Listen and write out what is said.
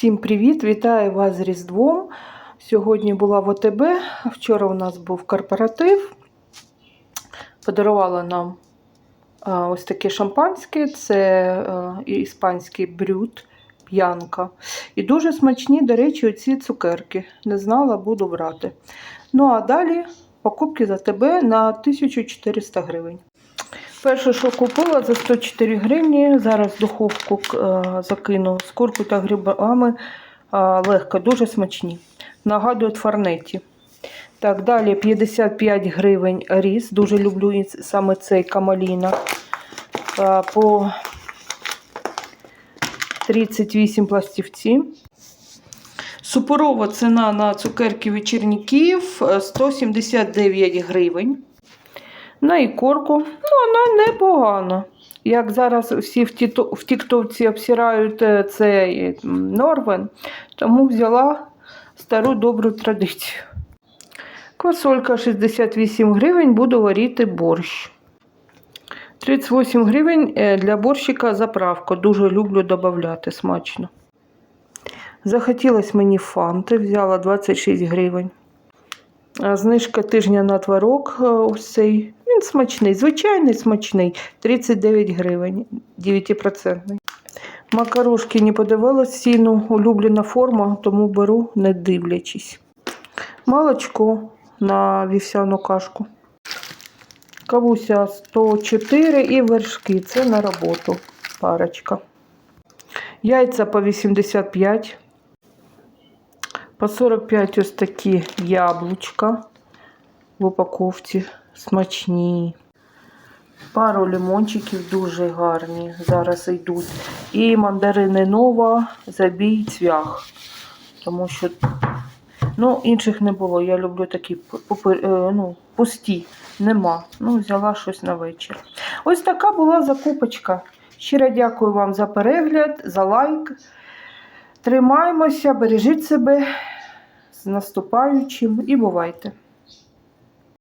Всім привіт! Вітаю вас з Різдвом. Сьогодні була в ОТБ. Вчора у нас був корпоратив. Подарувала нам ось таке шампанське, це іспанський брют, п'янка. І дуже смачні, до речі, оці цукерки. Не знала, буду брати. Ну а далі покупки за тебе на 1400 гривень. Перше, що купила за 104 гривні. Зараз духовку е, закину з куркою та грибами. Легко, дуже смачні. Нагадують фарнеті. Так, далі 55 гривень ріс. Дуже люблю саме цей камаліна. Е, По 38 пластівці. Супорова ціна на цукерки вечірній Київ е, 179 гривень. На ікорку, ну, вона непогана. Як зараз всі в тіктовці обсирають е, цей Норвен, тому взяла стару добру традицію. Квасолька 68 гривень, буду варити борщ. 38 гривень е, для борщика заправка. Дуже люблю додати смачно. Захотілось мені фанти, взяла 26 гривень. Знижка тижня на творог е, ось цей. Він смачний, звичайний смачний. 39 гривень, 9%. Макарошки не подивилась ціну, улюблена форма, тому беру, не дивлячись. Молочко на вівсяну кашку. Кавуся 104 і вершки. Це на роботу. Парочка. Яйця по 85. По 45 ось такі яблучка в упаковці смачні. Пару лимончиків дуже гарні. Зараз йдуть. І мандарини нова, забій цвях. Тому що ну, інших не було. Я люблю такі е, ну, пусті. Нема. Ну, взяла щось на вечір. Ось така була закупочка. Щиро дякую вам за перегляд, за лайк. Тримаймося, бережіть себе з наступаючим і бувайте!